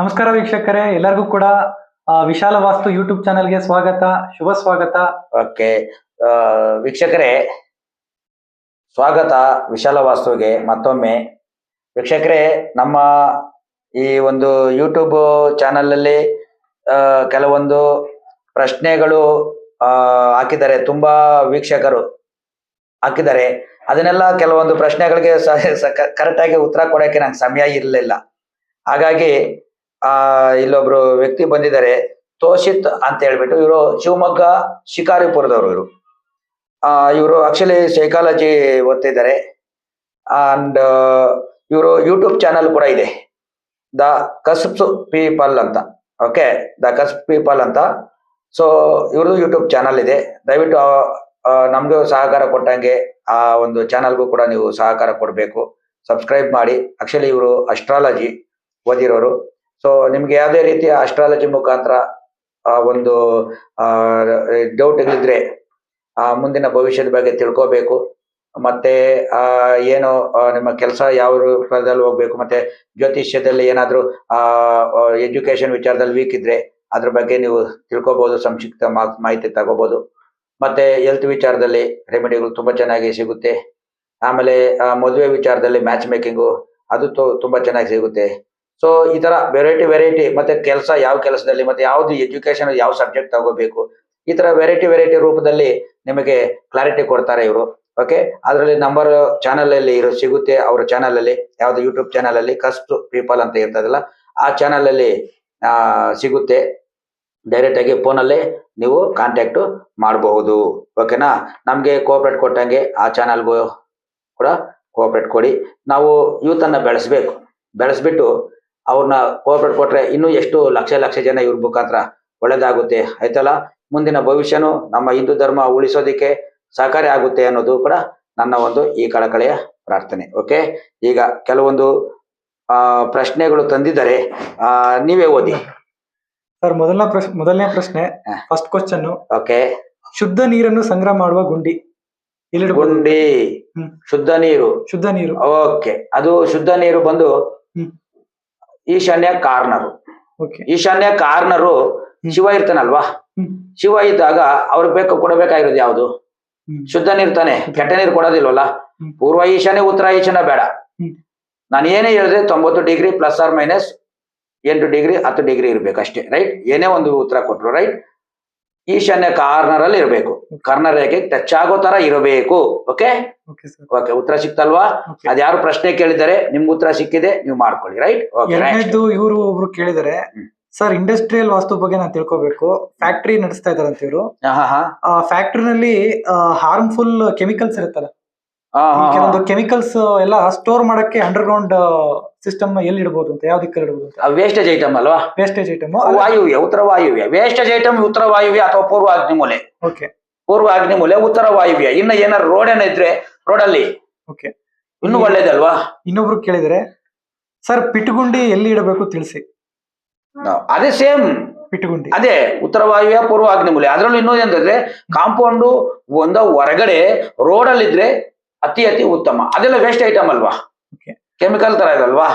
ನಮಸ್ಕಾರ ವೀಕ್ಷಕರೇ, ಎಲ್ಲರಿಗೂ ಕೂಡ ವಿಶಾಲ ವಾಸ್ತು ಯೂಟ್ಯೂಬ್ ಚಾನೆಲ್ಗೆ ಸ್ವಾಗತ, ಶುಭ ಸ್ವಾಗತ. ಓಕೆ ವೀಕ್ಷಕರೇ, ಸ್ವಾಗತ ವಿಶಾಲ ವಾಸ್ತುವಿಗೆ ಮತ್ತೊಮ್ಮೆ. ವೀಕ್ಷಕರೇ, ನಮ್ಮ ಈ ಒಂದು ಯೂಟ್ಯೂಬ್ ಚಾನಲಲ್ಲಿ ಕೆಲವೊಂದು ಪ್ರಶ್ನೆಗಳು ಹಾಕಿದ್ದಾರೆ, ತುಂಬಾ ವೀಕ್ಷಕರು ಹಾಕಿದ್ದಾರೆ. ಅದನ್ನೆಲ್ಲ ಕೆಲವೊಂದು ಪ್ರಶ್ನೆಗಳಿಗೆ ಕರೆಕ್ಟಾಗಿ ಉತ್ತರ ಕೊಡೋಕೆ ನಂಗೆ ಸಮಯ ಇರಲಿಲ್ಲ. ಹಾಗಾಗಿ ಆ ಇಲ್ಲೊಬ್ರು ವ್ಯಕ್ತಿ ಬಂದಿದ್ದಾರೆ ತೋಷಿತ್ ಅಂತ ಹೇಳ್ಬಿಟ್ಟು ಇವರು ಶಿವಮೊಗ್ಗ ಶಿಕಾರಿಪುರದವರು ಇವರು. ಆ ಇವರು ಆಕ್ಚುಲಿ ಸೈಕಾಲಜಿ ಓದ್ತಿದ್ದಾರೆ. ಅಂಡ್ ಇವರು ಯೂಟ್ಯೂಬ್ ಚಾನಲ್ ಕೂಡ ಇದೆ. ದ ಕಸ್ಪ್ ಪೀಪಲ್ ಅಂತ. ಓಕೆ ದ ಕಸ್ಪ್ ಪೀಪಲ್ ಅಂತ. ಸೊ ಇವ್ರದ್ದು ಯೂಟ್ಯೂಬ್ ಚಾನಲ್ ಇದೆ. ದಯವಿಟ್ಟು ಆ, ಸಹಕಾರ ಕೊಟ್ಟಂಗೆ ಆ ಒಂದು ಚಾನಲ್ಗೂ ಕೂಡ ನೀವು ಸಹಕಾರ ಕೊಡಬೇಕು. ಸಬ್ಸ್ಕ್ರೈಬ್ ಮಾಡಿ. ಆಕ್ಚುಲಿ ಇವರು ಅಸ್ಟ್ರಾಲಜಿ ಓದಿರೋರು. ಸೊ ನಿಮ್ಗೆ ಯಾವುದೇ ರೀತಿಯ ಅಸ್ಟ್ರಾಲಜಿ ಮುಖಾಂತರ, ಆ, ಒಂದು ಡೌಟ್ಗಳಿದ್ರೆ ಆ, ಮುಂದಿನ ಭವಿಷ್ಯದ ಬಗ್ಗೆ ತಿಳ್ಕೋಬೇಕು. ಮತ್ತೆ, ಆ, ಏನು ನಿಮ್ಮ ಕೆಲಸ ಯಾವ ರೂಪದಲ್ಲಿ ಹೋಗ್ಬೇಕು, ಮತ್ತೆ ಜ್ಯೋತಿಷ್ಯದಲ್ಲಿ ಏನಾದರೂ, ಆ ಎಜುಕೇಶನ್ ವಿಚಾರದಲ್ಲಿ ವೀಕ್ ಇದ್ರೆ ಅದ್ರ ಬಗ್ಗೆ ನೀವು ತಿಳ್ಕೊಬಹುದು ಸಂಕ್ಷಿಪ್ತ ಮಾಹಿತಿ ತಗೋಬಹುದು ಮತ್ತೆ ಹೆಲ್ತ್ ವಿಚಾರದಲ್ಲಿ ರೆಮಿಡಿಗಳು ತುಂಬಾ ಚೆನ್ನಾಗಿ ಸಿಗುತ್ತೆ. ಆಮೇಲೆ ಮದುವೆ ವಿಚಾರದಲ್ಲಿ ಮ್ಯಾಚ್ ಮೇಕಿಂಗು ಅದು ತುಂಬಾ ಚೆನ್ನಾಗಿ ಸಿಗುತ್ತೆ. ಸೊ ಈ ತರ ವೆರೈಟಿ ವೆರೈಟಿ ಮತ್ತೆ ಕೆಲಸ ಯಾವ ಕೆಲಸದಲ್ಲಿ ಮತ್ತೆ ಯಾವ್ದು ಎಜುಕೇಶನ್ ಯಾವ ಸಬ್ಜೆಕ್ಟ್ ತಗೋಬೇಕು, ಈ ತರ ವೆರೈಟಿ ವೆರೈಟಿ ರೂಪದಲ್ಲಿ ನಿಮಗೆ ಕ್ಲಾರಿಟಿ ಕೊಡ್ತಾರೆ ಇವರು. ಓಕೆ ಅದರಲ್ಲಿ ನಂಬರ್ ಚಾನಲ್ ಅಲ್ಲಿ ಇರೋ, ಸಿಗುತ್ತೆ ಅವರ ಚಾನಲ್ ಅಲ್ಲಿ, ಯಾವ್ದು ಯೂಟ್ಯೂಬ್ ಚಾನಲ್ ಅಲ್ಲಿ ಕಸ್ಟ್ ಪೀಪಲ್ ಅಂತ ಇರ್ತದಲ್ಲ, ಆ ಚಾನಲ್ ಅಲ್ಲಿ ಸಿಗುತ್ತೆ. ಡೈರೆಕ್ಟ್ ಆಗಿ ಫೋನ್ ಅಲ್ಲಿ ನೀವು ಕಾಂಟ್ಯಾಕ್ಟ್ ಮಾಡಬಹುದು. ಓಕೆನಾ ನಮಗೆ ಕೋಆಪರೇಟ್ ಕೊಟ್ಟಂಗೆ ಆ ಚಾನಲ್ಗೂ ಕೂಡ ಕೋಆಪರೇಟ್ ಕೊಡಿ. ನಾವು ಯೂತ್ ಅನ್ನ ಬೆಳೆಸ್ಬೇಕು. ಬೆಳೆಸ್ಬಿಟ್ಟು ಅವ್ರನ್ನ ಕೋಆಪರೇಟ್ ಕೊಟ್ರೆ ಇನ್ನೂ ಎಷ್ಟು ಲಕ್ಷ ಲಕ್ಷ ಜನ ಇವ್ರ ಮುಖಾಂತರ ಒಳ್ಳೇದಾಗುತ್ತೆ ಆಯ್ತಲ್ಲ? ಮುಂದಿನ ಭವಿಷ್ಯನು ನಮ್ಮ ಹಿಂದೂ ಧರ್ಮ ಉಳಿಸೋದಿಕ್ಕೆ ಸಹಕಾರಿ ಆಗುತ್ತೆ ಅನ್ನೋದು ಕೂಡ ನನ್ನ ಒಂದು ಈ ಕಳಕಳೆಯ ಪ್ರಾರ್ಥನೆ ಓಕೆ? ಈಗ ಕೆಲವೊಂದು ಆ ಪ್ರಶ್ನೆಗಳು ತಂದಿದ್ದಾರೆ. ಆ ನೀವೇ ಓದಿ. ಸರ್ ಮೊದಲನೇ ಪ್ರಶ್ನೆ ಮೊದಲನೇ ಪ್ರಶ್ನೆ ಫಸ್ಟ್ ಕ್ವಶನ್ ಓಕೆ. ಶುದ್ಧ ನೀರನ್ನು ಸಂಗ್ರಹ ಮಾಡುವ ಗುಂಡಿ ಗುಂಡಿ. ಶುದ್ಧ ನೀರು. ಶುದ್ಧ ನೀರು. ಓಕೆ. ಅದು ಶುದ್ಧ ನೀರು ಬಂದು. ಈಶಾನ್ಯ ಕಾರ್ನರು. ಈಶಾನ್ಯ ಕಾರ್ನರು. ಶಿವ ಇರ್ತಾನಲ್ವಾ. ಶಿವ ಇದ್ದಾಗ ಅವ್ರಿಗೆ ಬೇಕು ಕೊಡಬೇಕಾಗಿರೋದು ಯಾವುದು? ಶುದ್ಧ ನೀರ್ತಾನೆ ಕೆಟ್ಟ ನೀರು ಕೊಡೋದಿಲ್ವಲ್ಲ? ಪೂರ್ವ ಈಶಾನ್ಯ ಉತ್ತರ ಈಶಾನ್ಯ ಬೇಡ. ನಾನು ಏನೇ ಹೇಳಿದ್ರೆ ತೊಂಬತ್ತು ಡಿಗ್ರಿ ಪ್ಲಸ್ ಆರ್ ಮೈನಸ್ ಎಂಟು ಡಿಗ್ರಿ ಹತ್ತು ಡಿಗ್ರಿ ಇರ್ಬೇಕಷ್ಟೇ ರೈಟ್ ಏನೇ ಒಂದು ಉತ್ತರ ಕೊಟ್ರು ರೈಟ್ ಈಶಾನ್ಯ ಕಾರ್ನರ್ ಅಲ್ಲಿ ಇರಬೇಕು. ಕಾರ್ನರ್ ರೇಖೆ ಟಚ್ ಆಗೋ ತರ ಇರಬೇಕು. ಓಕೆ ಓಕೆ ಉತ್ತರ ಸಿಕ್ತಲ್ವಾ. ಅದ್ಯಾರು ಪ್ರಶ್ನೆ ಕೇಳಿದರೆ ನಿಮ್ಗೆ ಉತ್ತರ ಸಿಕ್ಕಿದೆ ನೀವು ಮಾಡ್ಕೊಳ್ಳಿ ರೈಟ್ ಇವರು ಒಬ್ರು ಕೇಳಿದರೆ. ಸರ್ ಇಂಡಸ್ಟ್ರಿಯಲ್ ವಾಸ್ತು ಬಗ್ಗೆ ನಾನು ತಿಳ್ಕೊಬೇಕು. ಫ್ಯಾಕ್ಟ್ರಿ ನಡೆಸ್ತಾ ಅಂತ ಇವರು. ಫ್ಯಾಕ್ಟ್ರಿನಲ್ಲಿ ಹಾರ್ಮ್ಫುಲ್ ಕೆಮಿಕಲ್ಸ್ ಇರುತ್ತಲ್ಲ. ಕೆಲವೊಂದು ಕೆಮಿಕಲ್ಸ್ ಎಲ್ಲ ಸ್ಟೋರ್ ಮಾಡಕ್ಕೆ ಅಂಡರ್ಗ್ರೌಂಡ್ ಸಿಸ್ಟಮ್ ಎಲ್ಲಿ ಇಡಬಹುದು ಅಂತ ಯಾವ ದಿಕ್ಕಲ್ಲಿ ಇಡಬಹುದು ಅಂತ? ವೇಸ್ಟೇಜ್ ಐಟಮ್ ಅಲ್ವಾ? ವೇಸ್ಟೇಜ್ ಐಟಮ್ ವಾಯುವ್ಯ ಉತ್ತರ ವಾಯುವ್ಯ. ವೇಸ್ಟೇಜ್ ಐಟಮ್ ಉತ್ತರ ವಾಯುವ್ಯ ಅಥವಾ ಪೂರ್ವ ಅಗ್ನಿಮೂಲೆ ಓಕೆ ಪೂರ್ವ ಅಗ್ನಿಮೂಲೆ ಉತ್ತರ ವಾಯುವ್ಯ. ಇನ್ನ ಏನಾರು ರೋಡ್ ಏನ ಇದ್ರೆ ರೋಡ್ ಅಲ್ಲಿ? ಓಕೆ ಇನ್ನು ಒಳ್ಳೇದಲ್ವಾ? ಇನ್ನೊಬ್ರು ಕೇಳಿದ್ರೆ ಸರ್ ಪಿಟ್ಗುಂಡಿ ಎಲ್ಲಿ ಇಡಬೇಕು ತಿಳಿಸಿ? ಅದೇ ಸೇಮ್ ಪಿಟ್ಗುಂಡಿ. ಅದೇ ಉತ್ತರ ವಾಯುವ್ಯ ಪೂರ್ವ ಅಗ್ನಿಮೂಲೆ ಅದರಲ್ಲೂ ಇನ್ನೊಂದು ಏನಂತಂದ್ರೆ ಕಾಂಪೌಂಡ್ ಒಂದ ಹೊರಗಡೆ ರೋಡ್ ಅಲ್ಲಿ ಇದ್ರೆ ಅತಿ ಅತಿ ಉತ್ತಮ. ಅದೆಲ್ಲ ವೇಸ್ಟ್ ಐಟಮ್ ಅಲ್ವಾ? ಕೆಮಿಕಲ್ ತರ ಇದಲ್ವಾ?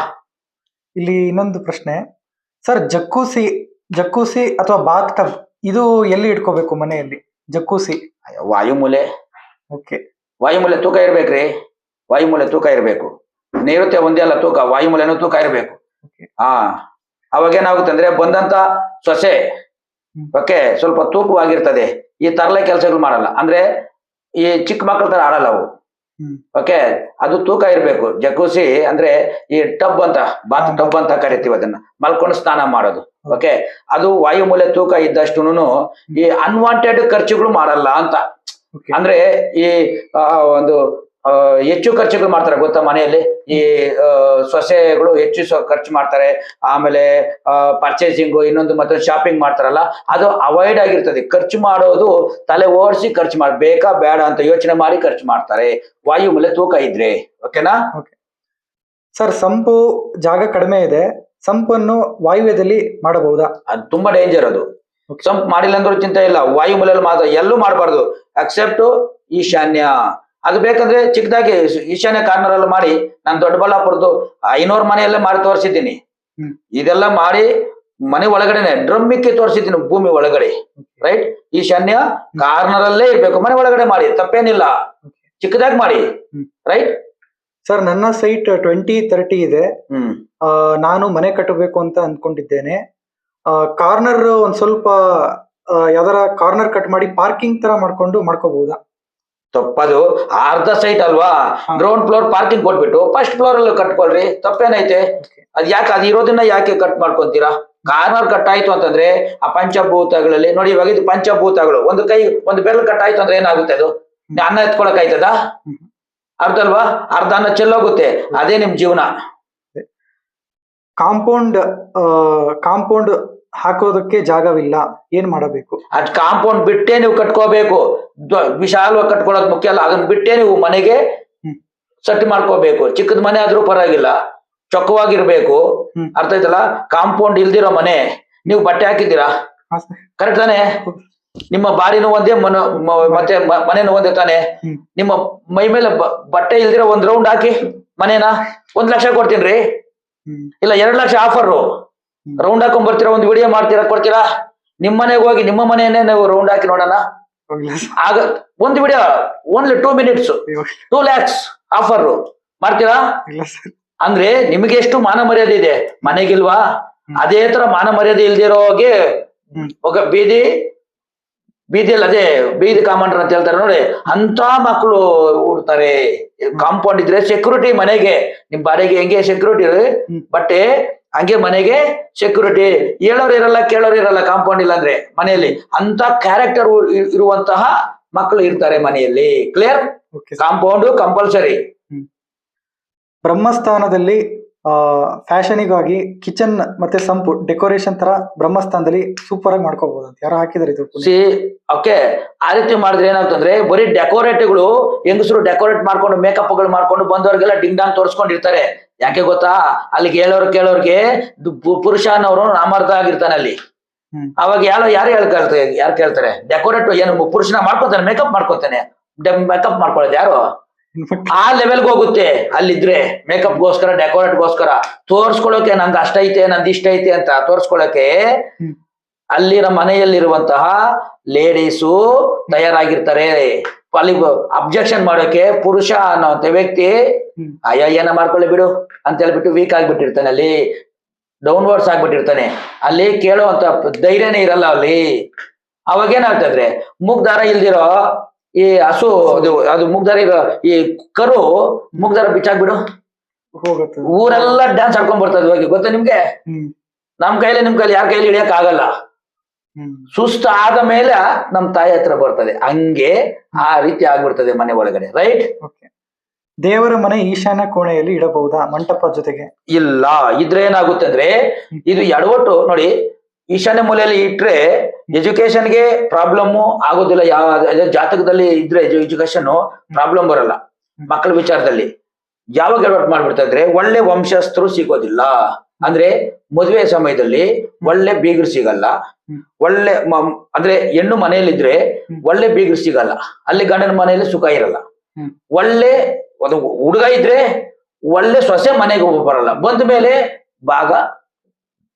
ಇಲ್ಲಿ ಇನ್ನೊಂದು ಪ್ರಶ್ನೆ. ಸರ್ ಜಕ್ಕೂಸಿ ಜಕ್ಕೂಸಿ ಅಥವಾ ಬಾತ್ ಟಬ್ ಇದು ಎಲ್ಲಿ ಇಟ್ಕೋಬೇಕು ಮನೆಯಲ್ಲಿ? ಜಕ್ಕೂಸಿ ವಾಯುಮೂಲೆ. ಓಕೆ ವಾಯುಮೂಲೆ ತೂಕ ಇರ್ಬೇಕ್ರಿ. ವಾಯುಮೂಲೆ ತೂಕ ಇರಬೇಕು. ನೈಋತ್ಯ ಒಂದೇ ಅಲ್ಲ ತೂಕ ವಾಯುಮೂಲೆನೂ ತೂಕ ಇರಬೇಕು. ಹಾ. ಅವಾಗ ಏನಾಗುತ್ತೆ ಅಂದ್ರೆ ಬಂದಂತ ಸೊಸೆ ಓಕೆ ಸ್ವಲ್ಪ ತೂಕವಾಗಿರ್ತದೆ. ಈ ತರಲೆ ಕೆಲಸಗಳು ಮಾಡಲ್ಲ. ಅಂದ್ರೆ ಈ ಚಿಕ್ಕ ಮಕ್ಕಳ ತರ ಆಡಲ್ಲ ಅವು. ಓಕೆ ಅದು ತೂಕ ಇರಬೇಕು. ಜಕೂಸಿ ಅಂದ್ರೆ ಈ ಟಬ್ ಅಂತ ಬಾತ್. ಟಬ್ ಅಂತ ಕರಿತೀವಿ ಅದನ್ನ. ಮಲ್ಕೊಂಡು ಸ್ನಾನ ಮಾಡೋದು. ಓಕೆ ಅದು ವಾಯುಮೂಲೆ ತೂಕ ಇದ್ದಷ್ಟು ಈ ಅನ್ವಾಂಟೆಡ್ ಖರ್ಚುಗಳು ಮಾಡಲ್ಲ ಅಂತ. ಅಂದ್ರೆ ಈ ಒಂದು ಹೆಚ್ಚು ಖರ್ಚುಗಳು ಮಾಡ್ತಾರೆ ಗೊತ್ತಾ ಮನೆಯಲ್ಲಿ? ಈ ಸೊಸೆಗಳು ಹೆಚ್ಚು ಖರ್ಚು ಮಾಡ್ತಾರೆ. ಆಮೇಲೆ ಪರ್ಚೇಸಿಂಗ್ ಇನ್ನೊಂದು ಮತ್ತೆ ಶಾಪಿಂಗ್ ಮಾಡ್ತಾರಲ್ಲ ಅದು ಅವಾಯ್ಡ್ ಆಗಿರ್ತದೆ. ಖರ್ಚು ಮಾಡೋದು ತಲೆ ಓಡಿಸಿ ಖರ್ಚು ಮಾಡಿ ಬೇಕಾ ಬೇಡ ಅಂತ ಯೋಚನೆ ಮಾಡಿ ಖರ್ಚು ಮಾಡ್ತಾರೆ. ವಾಯು ಮೇಲೆ ತೂಕ ಇದ್ರೆ. ಓಕೆನಾ? ಸರ್ ಸಂಪು ಜಾಗ ಕಡಿಮೆ ಇದೆ. ಸಂಪನ್ನು ವಾಯುವ್ಯದಲ್ಲಿ ಮಾಡಬಹುದಾ? ಅದು ತುಂಬಾ ಡೇಂಜರ್ ಅದು. ಸಂಪ್ ಮಾಡಿಲ್ಲ ಅಂದ್ರೂ ಚಿಂತೆ ಇಲ್ಲ. ವಾಯು ಮೂಲೆಯಲ್ಲಿ ಮಾತ್ರ ಎಲ್ಲೂ ಮಾಡಬಾರ್ದು. ಅಕ್ಸೆಪ್ಟ್ ಈಶಾನ್ಯ ಅದು ಬೇಕಂದ್ರೆ ಚಿಕ್ಕದಾಗಿ ಈಶಾನ್ಯ ಕಾರ್ನರ್ ಅಲ್ಲಿ ಮಾಡಿ ನಾನು ದೊಡ್ಡಬಳ್ಳಾಪುರದ್ದು ಐನೂರು ಮನೆಯಲ್ಲೇ ಮಾಡಿ ತೋರಿಸಿದ್ದೀನಿ. ಇದೆಲ್ಲ ಮಾಡಿ ಮನೆ ಒಳಗಡೆನೆ ಡ್ರಮ್ಮಿಕ್ಕೆ ತೋರಿಸಿದ್ದೀನಿ ಭೂಮಿ ಒಳಗಡೆ ರೈಟ್ ಈಶಾನ್ಯ ಕಾರ್ನರ್ ಅಲ್ಲೇ ಇರ್ಬೇಕು ಮನೆ ಒಳಗಡೆ ಮಾಡಿ ತಪ್ಪೇನಿಲ್ಲ. ಚಿಕ್ಕದಾಗಿ ಮಾಡಿ ರೈಟ್ ಸರ್ ನನ್ನ ಸೈಟ್ ಟ್ವೆಂಟಿ ತರ್ಟಿ ಇದೆ. ನಾನು ಮನೆ ಕಟ್ಟಬೇಕು ಅಂತ ಅಂದ್ಕೊಂಡಿದ್ದೇನೆ ಕಾರ್ನರ್ ಒಂದ್ ಸ್ವಲ್ಪ ಯಾವ್ದಾರ ಕಾರ್ನರ್ ಕಟ್ ಮಾಡಿ ಪಾರ್ಕಿಂಗ್ ತರ ಮಾಡ್ಕೊಂಡು ಮಾಡ್ಕೋಬಹುದಾ? ತಪ್ಪದು ಅರ್ಧ ಸೈಟ್ ಅಲ್ವಾ. ಗ್ರೌಂಡ್ ಫ್ಲೋರ್ ಪಾರ್ಕಿಂಗ್ ಕೊಟ್ಬಿಟ್ಟು ಫಸ್ಟ್ ಫ್ಲೋರ್ ಅಲ್ಲಿ ಕಟ್ಕೊಳ್ರಿ. ತಪ್ಪೇನೈತೆ? ಅದ್ ಯಾಕೆ ಅದ್ ಇರೋದನ್ನ ಯಾಕೆ ಕಟ್ ಮಾಡ್ಕೊಂತೀರಾ? ಕಾರ್ನರ್ ಕಟ್ ಆಯ್ತು ಅಂತಂದ್ರೆ ಆ ಪಂಚಭೂತಗಳಲ್ಲಿ ನೋಡಿ ಇವಾಗ ಇದು ಪಂಚಭೂತಗಳು. ಒಂದು ಕೈ ಒಂದು ಬೆರಳು ಕಟ್ ಆಯ್ತು ಅಂದ್ರೆ ಏನಾಗುತ್ತೆ ಅದು? ಅನ್ನ ಎತ್ಕೊಳಕ್ ಆಯ್ತದ ಅರ್ಧ ಅಲ್ವಾ ಅರ್ಧ ಅನ್ನ ಚೆಲ್ಲೋಗುತ್ತೆ ಅದೇ ನಿಮ್ ಜೀವನ. ಕಾಂಪೌಂಡ್ ಕಾಂಪೌಂಡ್ ಹಾಕೋದಕ್ಕೆ ಜಾಗವಿಲ್ಲ. ಏನ್ ಮಾಡಬೇಕು? ಅದ್ ಕಾಂಪೌಂಡ್ ಬಿಟ್ಟೇ ನೀವು ಕಟ್ಕೋಬೇಕು. ವಿಶಾಲವಾಗಿ ಕಟ್ಕೊಳ್ಳೋದು ಮುಖ್ಯ ಅಲ್ಲ. ಅದನ್ನ ಬಿಟ್ಟೇ ನೀವು ಮನೆಗೆ. ಸೆಟ್ ಮಾಡ್ಕೋಬೇಕು. ಚಿಕ್ಕದ ಮನೆ ಆದ್ರೂ ಪರವಾಗಿಲ್ಲ. ಚೊಕ್ಕವಾಗಿರ್ಬೇಕು. ಅರ್ಥ ಆಯ್ತಲ್ಲ? ಕಾಂಪೌಂಡ್ ಇಲ್ದಿರೋ ಮನೆ ನೀವು ಬಟ್ಟೆ ಹಾಕಿದ್ದೀರಾ? ಕರೆಕ್ಟ್ ತಾನೆ? ನಿಮ್ಮ ಬಾರಿನೂ ಒಂದೇ ಮನ ಮತ್ತೆ ಮನೆನೂ ಒಂದೇ ತಾನೆ? ನಿಮ್ಮ ಮೈ ಮೇಲೆ ಬಟ್ಟೆ ಇಲ್ದಿರೋ ಒಂದ್ ರೌಂಡ್ ಹಾಕಿ ಮನೇನ? ಒಂದ್ ಲಕ್ಷ ಕೊಡ್ತೀನಿ ಹ್ಮ್. ಇಲ್ಲ ಎರಡ್ ಲಕ್ಷ ಆಫರ್ ರೌಂಡ್ ಹಾಕೊಂಡ್ ಬರ್ತೀರಾ? ಒಂದ್ ವಿಡಿಯೋ ಮಾಡ್ತೀರಾ? ಕೊಡ್ತೀರಾ? ನಿಮ್ಮ ಮನೆಗೆ ಹೋಗಿ ನಿಮ್ಮ ಮನೆಯನ್ನೇ ನೀವು ರೌಂಡ್ ಹಾಕಿ ನೋಡೋಣ? ಆಗ ಒಂದು video only two minutes two lakhs offer ಮಾಡ್ತೀರಾ? ಅಂದ್ರೆ ನಿಮಗೆ ಎಷ್ಟು ಮಾನ ಮರ್ಯಾದೆ ಇದೆ? ಮನೆಗಿಲ್ವಾ. ಅದೇ ತರ ಮಾನ ಮರ್ಯಾದೆ ಇಲ್ದಿರೋಗೆ ಬೀದಿ ಬೀದಿಯಲ್ಲಿ ಅದೇ ಬೀದಿ ಕಾಮಂಡ್ರ ಅಂತ ಹೇಳ್ತಾರೆ ನೋಡಿ ಅಂತ ಮಕ್ಕಳು ಉಡ್ತಾರೆ ಕಾಂಪೌಂಡ್ ಇದ್ರೆ ಸೆಕ್ಯೂರಿಟಿ ಮನೆಗೆ ನಿಮ್ ಬಾಡಿಗೆ ಹೆಂಗೆ ಸೆಕ್ಯೂರಿಟಿ ಹ್ಮ್. ಹಂಗೆ ಮನೆಗೆ ಸೆಕ್ಯೂರಿಟಿ ಹೇಳೋರು ಇರಲ್ಲ ಕೇಳೋರು ಇರಲ್ಲ ಕಾಂಪೌಂಡ್ ಇಲ್ಲ ಅಂದ್ರೆ ಮನೆಯಲ್ಲಿ ಅಂತ ಕ್ಯಾರೆಕ್ಟರ್ ಇರುವಂತಹ ಮಕ್ಕಳು ಇರ್ತಾರೆ ಮನೆಯಲ್ಲಿ. ಕ್ಲಿಯರ್. ಕಾಂಪೌಂಡ್ ಕಂಪಲ್ಸರಿ ಬ್ರಹ್ಮಸ್ಥಾನದಲ್ಲಿ ಆ ಫ್ಯಾಷನಿಗಾಗಿ ಕಿಚನ್ ಮತ್ತೆ ಸಂಪು ಡೆಕೋರೇಷನ್ ತರ ಬ್ರಹ್ಮಸ್ಥಾನದಲ್ಲಿ ಸೂಪರ್ ಆಗಿ ಮಾಡ್ಕೋಬಹುದು ಅಂತ ಯಾರು ಹಾಕಿದ್ರೆ ಇದು ಸಿ ಓಕೆ ಆ ರೀತಿ ಮಾಡಿದ್ರೆ ಏನಾಗ್ತಂದ್ರೆ ಬರೀ ಡೆಕೋರೇಟ್ಗಳು ಹೆಂಗಸರು ಡೆಕೋರೇಟ್ ಮಾಡ್ಕೊಂಡು ಮೇಕಪ್ಗಳು ಮಾಡ್ಕೊಂಡು ಬಂದವರಿಗೆಲ್ಲ ಡಿಂಗ್ ಡಾಂಗ್ ತೋರಿಸ್ಕೊಂಡಿರ್ತಾರೆ. ಯಾಕೆ ಗೊತ್ತಾ? ಅಲ್ಲಿಗೆ ಹೇಳೋರು ಕೇಳೋರ್ಗೆ ಪುರುಷ ಅನ್ನೋರು ನಾಮರ್ಧ ಆಗಿರ್ತಾನೆ ಅಲ್ಲಿ. ಅವಾಗ ಯಾರು ಯಾರು ಹೇಳ್ತಾರೆ ಯಾರು ಕೇಳ್ತಾರೆ? ಡೆಕೋರೇಟ್ ಏನು ಪುರುಷನ ಮಾಡ್ಕೊತಾನೆ ಮೇಕಪ್ ಮಾಡ್ಕೊತಾನೆ. ಮೇಕಪ್ ಮಾಡ್ಕೊಳ್ಳೋದು ಯಾರು? ಆ ಲೆವೆಲ್ಗೆ ಹೋಗುತ್ತೆ ಅಲ್ಲಿದ್ರೆ ಮೇಕಪ್ ಗೋಸ್ಕರ ಡೆಕೋರೇಟ್ ಗೋಸ್ಕರ ತೋರ್ಸ್ಕೊಳಕ್ಕೆ ನಂದು ಅಷ್ಟೈತೆ ನಂದು ಇಷ್ಟ ಐತೆ ಅಂತ ತೋರ್ಸ್ಕೊಳಕ್ಕೆ ಅಲ್ಲಿರ ಅಲ್ಲಿನ ಮನೆಯಲ್ಲಿರುವಂತಹ ಲೇಡೀಸು ತಯಾರಾಗಿರ್ತಾರೆ. ಅಲ್ಲಿ ಅಬ್ಜೆಕ್ಷನ್ ಮಾಡೋಕೆ ಪುರುಷ ಅನ್ನೋ ವ್ಯಕ್ತಿ. ಅಯ್ಯ ಏನ ಮಾಡ್ಕೊಳ್ಳಿ ಬಿಡು ಅಂತ ಹೇಳ್ಬಿಟ್ಟು ವೀಕ್ ಆಗ್ಬಿಟ್ಟಿರ್ತಾನೆ ಅಲ್ಲಿ. ಡೌನ್ವರ್ಡ್ಸ್ ಆಗ್ಬಿಟ್ಟಿರ್ತಾನೆ. ಅಲ್ಲಿ ಕೇಳುವಂತ ಧೈರ್ಯನೇ ಇರಲ್ಲ ಅಲ್ಲಿ. ಅವಾಗ ಏನಾಗ್ತದ್ರೆ ಮುಗ್ದಾರ ಇಲ್ದಿರೋ ಈ ಹಸು ಅದು ಅದು ಮುಗ್ದಾರ ಇರೋ ಈ ಕರು ಮುಗ್ದಾರ ಬಿಚ್ಚಾಕ್ಬಿಡು. ಊರೆಲ್ಲ ಡ್ಯಾನ್ಸ್ ಆಡ್ಕೊಂಡ್ ಬರ್ತದ ಇವಾಗ ಗೊತ್ತಾ ನಿಮ್ಗೆ? ಹ್ಮ್. ನಮ್ ಕೈಲಿ ನಿಮ್ ಕೈಲಿ ಯಾರ ಕೈಲಿ ಹಿಡಿಯಕ್ ಆಗಲ್ಲ ಸುಸ್ತು ಆದ ಮೇಲೆ ನಮ್ ತಾಯಿ ಹತ್ರ ಬರ್ತದೆ. ಹಂಗೆ ಆ ರೀತಿ ಆಗ್ಬಿಡ್ತದೆ ಮನೆ ಒಳಗಡೆ ರೈಟ್ ದೇವರ ಮನೆ ಈಶಾನ್ಯ ಕೋಣೆಯಲ್ಲಿ ಇಡಬಹುದಾ? ಮಂಟಪ ಜೊತೆಗೆ? ಇಲ್ಲ. ಇದ್ರೆ ಏನಾಗುತ್ತೆ ಅಂದ್ರೆ ಇದು ಎಡವಟ್ಟು ನೋಡಿ ಈಶಾನ್ಯ ಮೂಲೆಯಲ್ಲಿ ಇಟ್ರೆ ಎಜುಕೇಶನ್ಗೆ ಪ್ರಾಬ್ಲಮ್ ಆಗೋದಿಲ್ಲ. ಯಾವ ಜಾತಕದಲ್ಲಿ ಇದ್ರೆ ಎಜುಕೇಶನ್ ಪ್ರಾಬ್ಲಮ್ ಬರಲ್ಲ ಮಕ್ಕಳ ವಿಚಾರದಲ್ಲಿ. ಯಾವಾಗ ಎಡವಟ್ಟು ಮಾಡ್ಬಿಡ್ತಾ ಇದ್ರೆ ಒಳ್ಳೆ ವಂಶಸ್ಥರು ಸಿಗೋದಿಲ್ಲ. ಅಂದ್ರೆ ಮದುವೆ ಸಮಯದಲ್ಲಿ ಒಳ್ಳೆ ಬೀಗರು ಸಿಗಲ್ಲ. ಒಳ್ಳೆ ಅಂದ್ರೆ ಹೆಣ್ಣು ಮನೆಯಲ್ಲಿದ್ರೆ. ಒಳ್ಳೆ ಬೀಗರು ಸಿಗಲ್ಲ. ಅಲ್ಲಿ ಗಂಡನ ಮನೆಯಲ್ಲಿ ಸುಖ ಇರಲ್ಲ. ಒಳ್ಳೆ ಅದು ಹುಡುಗ ಇದ್ರೆ ಒಳ್ಳೆ ಸೊಸೆ ಮನೆಗೆ ಬರಲ್ಲ. ಬಂದ ಮೇಲೆ ಭಾಗ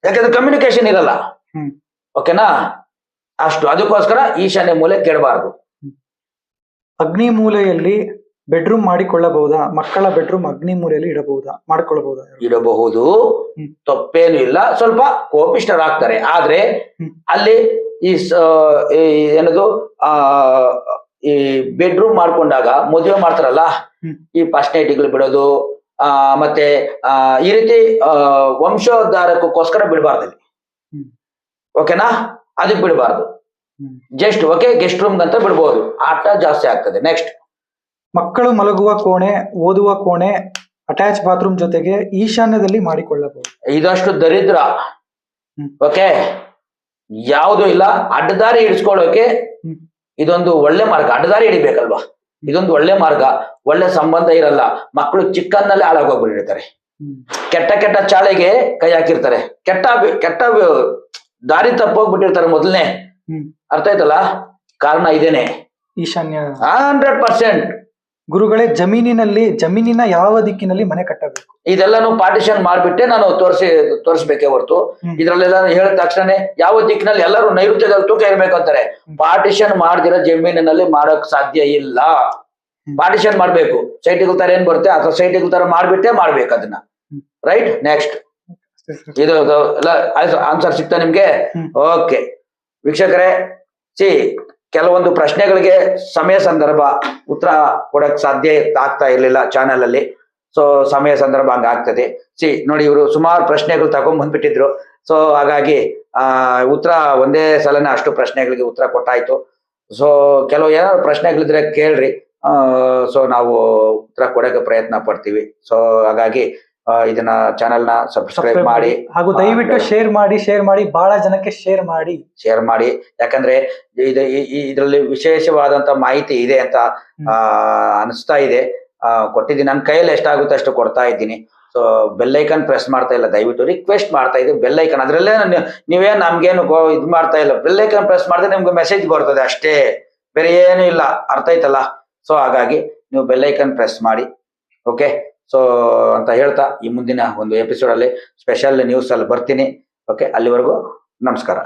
ಯಾಕಂದ್ರೆ ಕಮ್ಯುನಿಕೇಶನ್ ಇರಲ್ಲ. ಓಕೆನಾ ಅಷ್ಟು. ಅದಕ್ಕೋಸ್ಕರ ಈಶಾನ್ಯ ಮೂಲೆ ಕೆಡಬಾರದು. ಅಗ್ನಿ ಮೂಲೆಯಲ್ಲಿ ಬೆಡ್ರೂಮ್ ಮಾಡಿಕೊಳ್ಳಬಹುದಾ? ಮಕ್ಕಳ ಬೆಡ್ರೂಮ್ ಅಗ್ನಿ ಮೂರೆಯಲ್ಲಿ ಇಡಬಹುದಾ? ಮಾಡ್ಕೊಳ್ಬಹುದಾ? ಇಡಬಹುದು. ತಪ್ಪೇನು ಇಲ್ಲ. ಸ್ವಲ್ಪ ಕೋಪಿಷ್ಟರಾಗ್ತಾರೆ ಆದ್ರೆ. ಅಲ್ಲಿ ಈ ಏನದು ಆ ಈ ಬೆಡ್ರೂಮ್ ಮಾಡ್ಕೊಂಡಾಗ ಮದುವೆ ಮಾಡ್ತಾರಲ್ಲ ಈ ಫಸ್ಟ್ ನೈಟ್ಗಳು ಬಿಡೋದು ಆ ಮತ್ತೆ ಆ ಈ ರೀತಿ ವಂಶೋದ್ಧಾರಕ್ಕೋಸ್ಕರ ಬಿಡಬಾರ್ದಲ್ಲಿ. ಓಕೆನಾ? ಅದಕ್ಕೆ ಬಿಡಬಾರ್ದು. ಜಸ್ಟ್ ಓಕೆ ಗೆಸ್ಟ್ ರೂಮ್ ಅಂತ ಬಿಡ್ಬೋದು. ಆಟ ಜಾಸ್ತಿ ಆಗ್ತದೆ. ನೆಕ್ಸ್ಟ್ ಮಕ್ಕಳು ಮಲಗುವ ಕೋಣೆ ಓದುವ ಕೋಣೆ ಅಟ್ಯಾಚ್ ಬಾತ್ರೂಮ್ ಜೊತೆಗೆ ಈಶಾನ್ಯದಲ್ಲಿ ಮಾಡಿಕೊಳ್ಳಬಹುದು. ಇದಷ್ಟು ದರಿದ್ರ. ಓಕೆ ಯಾವುದು ಇಲ್ಲ. ಅಡ್ಡದಾರಿ ಹಿಡಿಸ್ಕೊಳ್ಳೋಕೆ. ಇದೊಂದು ಒಳ್ಳೆ ಮಾರ್ಗ. ಅಡ್ಡದಾರಿ ಹಿಡಿಬೇಕಲ್ವಾ? ಇದೊಂದು ಒಳ್ಳೆ ಮಾರ್ಗ. ಒಳ್ಳೆ ಸಂಬಂಧ ಇರಲ್ಲ. ಮಕ್ಕಳು ಚಿಕ್ಕನ್ನಲ್ಲೇ ಹಾಳಾಗೋಗ್ಬಿಟ್ಟಿರ್ತಾರೆ. ಹ್ಮ್. ಕೆಟ್ಟ ಕೆಟ್ಟ ಚಾಳೆಗೆ ಕೈ ಹಾಕಿರ್ತಾರೆ. ಕೆಟ್ಟ ಕೆಟ್ಟ ದಾರಿ ತಪ್ಪೋಗ್ಬಿಟ್ಟಿರ್ತಾರೆ ಮೊದಲನೇ. ಹ್ಮ್. ಅರ್ಥ ಆಯ್ತಲ್ಲ? ಕಾರಣ ಇದೇನೆ. ಈಶಾನ್ಯ. ಹಂಡ್ರೆಡ್ ಪರ್ಸೆಂಟ್ ಗುರುಗಳೇ ಜಮೀನಿನಲ್ಲಿ ಜಮೀನಿನ ಯಾವ ದಿಕ್ಕಿನಲ್ಲಿ ಮನೆ ಕಟ್ಟಬೇಕು? ಇದೆಲ್ಲಾನು ಪಾರ್ಟಿಷನ್ ಮಾಡ್ಬಿಟ್ಟೆ ನಾನು ತೋರಿಸಿ ತೋರಿಸ್ಬೇಕೇ ಹೊರತು. ಇದ್ರಲ್ಲೆಲ್ಲ ಹೇಳಿದ ತಕ್ಷಣನೇ ಯಾವ ದಿಕ್ಕಿನಲ್ಲಿ ಎಲ್ಲರೂ ನೈಋತ್ಯದಲ್ಲಿ ತೂಕ ಇರ್ಬೇಕು ಅಂತಾರೆ. ಪಾರ್ಟಿಷನ್ ಮಾಡ್ದಿರೋ ಜಮೀನಿನಲ್ಲಿ ಮಾಡಕ್ ಸಾಧ್ಯ ಇಲ್ಲ. ಪಾರ್ಟಿಷನ್ ಮಾಡ್ಬೇಕು. ಸೈಟಿಗಳ ತರ ಏನ್ ಬರುತ್ತೆ? ಅಥವಾ ಸೈಟಿಗಳ ತರ ಮಾಡ್ಬಿಟ್ಟೆ ಮಾಡ್ಬೇಕು ಅದನ್ನ. ರೈಟ್ ನೆಕ್ಸ್ಟ್ ಇದು ಆನ್ಸರ್ ಸಿಗ್ತಾ ನಿಮ್ಗೆ? ಓಕೆ ವೀಕ್ಷಕರೇ ಸಿ ಕೆಲವೊಂದು ಪ್ರಶ್ನೆಗಳಿಗೆ ಸಮಯ ಸಂದರ್ಭ ಉತ್ತರ ಕೊಡಕ್ ಸಾಧ್ಯ ಆಗ್ತಾ ಇರಲಿಲ್ಲ ಚಾನೆಲ್ ಅಲ್ಲಿ. ಸೊ ಸಮಯ ಸಂದರ್ಭ ಹಂಗಾಗ್ತದೆ ಸಿ ನೋಡಿ ಇವರು ಸುಮಾರು ಪ್ರಶ್ನೆಗಳು ತಗೊಂಡ್ ಬಂದ್ಬಿಟ್ಟಿದ್ರು. ಸೊ ಹಾಗಾಗಿ, ಆ, ಉತ್ತರ ಒಂದೇ ಸಲನೇ ಅಷ್ಟು ಪ್ರಶ್ನೆಗಳಿಗೆ ಉತ್ತರ ಕೊಟ್ಟಾಯ್ತು. ಸೊ ಕೆಲವು ಏನಾದ್ರು ಪ್ರಶ್ನೆಗಳಿದ್ರೆ ಕೇಳ್ರಿ. ಸೊ ನಾವು ಉತ್ತರ ಕೊಡಕ್ಕೆ ಪ್ರಯತ್ನ ಪಡ್ತೀವಿ. ಸೊ ಹಾಗಾಗಿ ಇದನ್ನ ಚಾನೆಲ್ನ ಸಬ್ಸ್ಕ್ರೈಬ್ ಮಾಡಿ ಹಾಗೂ ದಯವಿಟ್ಟು ಶೇರ್ ಮಾಡಿ ಶೇರ್ ಮಾಡಿ ಬಹಳ ಜನಕ್ಕೆ ಶೇರ್ ಮಾಡಿ. ಶೇರ್ ಮಾಡಿ. ಯಾಕಂದ್ರೆ ಇದರಲ್ಲಿ ವಿಶೇಷವಾದಂತ ಮಾಹಿತಿ ಇದೆ ಅಂತ ಆ ಅನಿಸ್ತಾ ಇದೆ. ಕೊಟ್ಟಿದ್ದೀನಿ ನನ್ನ ಕೈಯಲ್ಲಿ ಎಷ್ಟಾಗುತ್ತೆ ಅಷ್ಟು ಕೊಡ್ತಾ ಇದ್ದೀನಿ. ಸೊ ಬೆಲ್ಲೈಕನ್ ಪ್ರೆಸ್ ಮಾಡ್ತಾ ಇಲ್ಲ. ದಯವಿಟ್ಟು ರಿಕ್ವೆಸ್ಟ್ ಮಾಡ್ತಾ ಇದ್ದೀವಿ. ಬೆಲ್ಲೈಕನ್ ಅದ್ರಲ್ಲೇ ನಾನು- ನೀವೇನ್ ನಮ್ಗೇನು ಗೋ- ಇದ್ ಮಾಡ್ತಾ ಇಲ್ಲ. ಬೆಲ್ಲೈಕನ್ ಪ್ರೆಸ್ ಮಾಡಿದ್ರೆ ನಿಮ್ಗೆ ಮೆಸೇಜ್ ಬರ್ತದೆ ಅಷ್ಟೇ. ಬೇರೆ ಏನು ಇಲ್ಲ. ಅರ್ಥ ಆಯ್ತಲ್ಲ? ಸೊ ಹಾಗಾಗಿ ನೀವು ಬೆಲ್ಲೈಕನ್ ಪ್ರೆಸ್ ಮಾಡಿ. ಓಕೆ ಸೊ ಅಂತ ಹೇಳ್ತಾ ಈ ಮುಂದಿನ ಒಂದು ಎಪಿಸೋಡ್ ಅಲ್ಲಿ ಸ್ಪೆಷಲ್ ನ್ಯೂಸ್ ಅಲ್ಲಿ ಬರ್ತೀನಿ. ಓಕೆ ಅಲ್ಲಿವರೆಗೂ ನಮಸ್ಕಾರ.